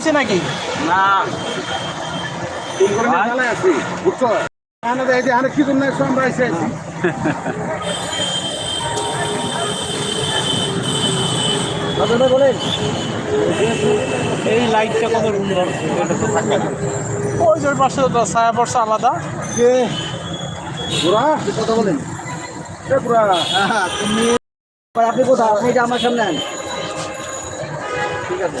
আছে নাকি? না। এই লাইটটা কত সুন্দর এটা তো থাকে না। ওই যে পাশে ছায়া পড়ছে আলাদা। কে? কথা বলেন। আপনি কোথাও আপনি আমার সামনে ঠিক আছে।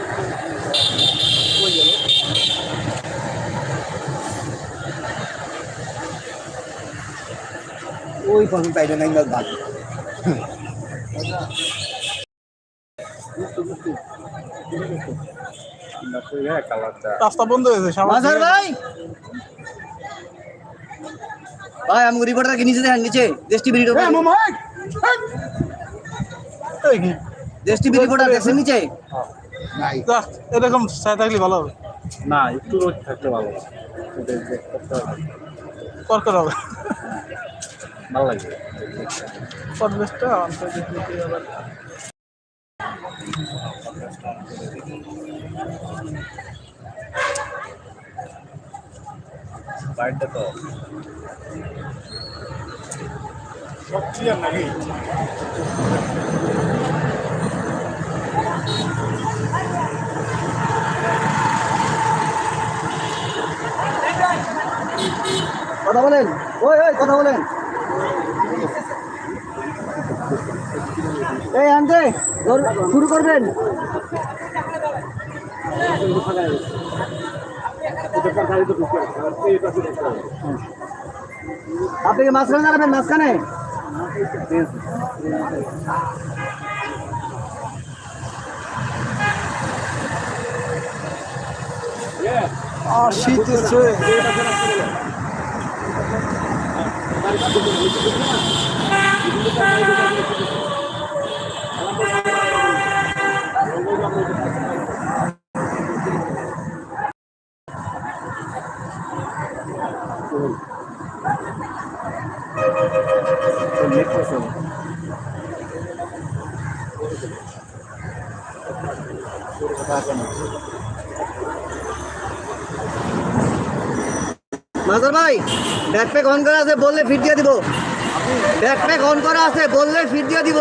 ওই পাশে পাইলে নাই ভাগ রাস্তা বন্ধ হয়েছে দিয়ে- ভাই! ভাই আমি রিপোর্টার কি নিচে দেখেন নিচে। দেশ টিভি এ রিপোর্টার মামাই এই কি? দেশ টিভি রিপোর্টার দেখছেন নিচে? এরকম ছায়া থাকলে ভালো হবে। না একটু রোদ থাকলে ভালো করতে হবে। ভালো লাগবে পরিবেশটা অন্তর্জাতিক আবার বাইরটা তো সব ক্লিয়ার নাকি? কথা বলেন। ওই ওই কথা বলেন। এই আনতে শুরু করবেন। আপনি কি মাঝখানে দাঁড়াবেন মাঝখানে? শীত মাজার ভাই ব্যাকপ্যাক অন করা আছে, বললে ফিট দিয়ে দিব। ব্যাকপ্যাক অন করা আছে, বললে ফিট দিয়ে দিব।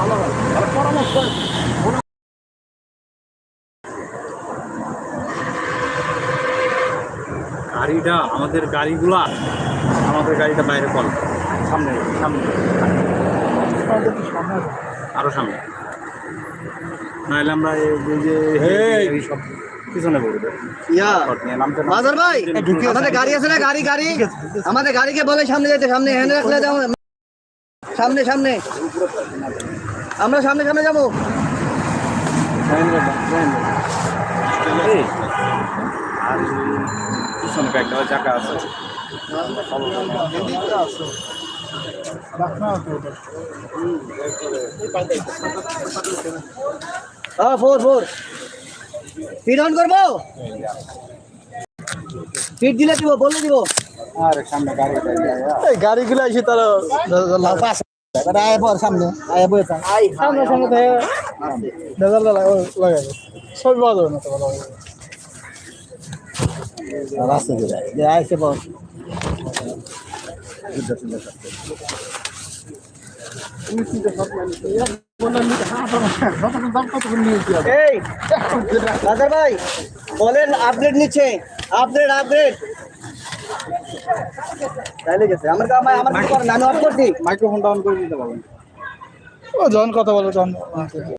ভালো পরামর্শ গাড়িটা আমাদের গাড়িগুলা আমাদের গাড়িটা বাইরে কল সামনে সামনে। আরও সামনে। নাহলে আমরা এই যে পিছনে পড়বে। শর্ট নিয়ে নামতে নামতে- মাজার ভাই! আমাদের গাড়ি আছে না? গাড়ি গাড়ি! আমাদের গাড়িকে বলে সামনে যেতে সামনে। হ্যান্ড রাখলে সামনে সামনে। আমরা সামনে সামনে যাব। আর পিছনে কয়েকটা চাকা আছে। হ্যাঁ ফোর ফোর। ফিট অন করব? ফিট দিলে দিব বললে দিব। আর সামনে গাড়ি এই গাড়িগুলো এসে তারা সামনে আয় সামনে। সামনে থেকে ভেজাল লাগাই ছবি পাওয়া যাবে না তো বল ভাই বলেন আপডেট নিচ্ছে। আপডেট আপডেট তাইলে গেছে। আমার আমার? অফ করছি। মাইক্রোফোনটা অন করে দিতে পারবেন। ও যখন কথা বলে তখন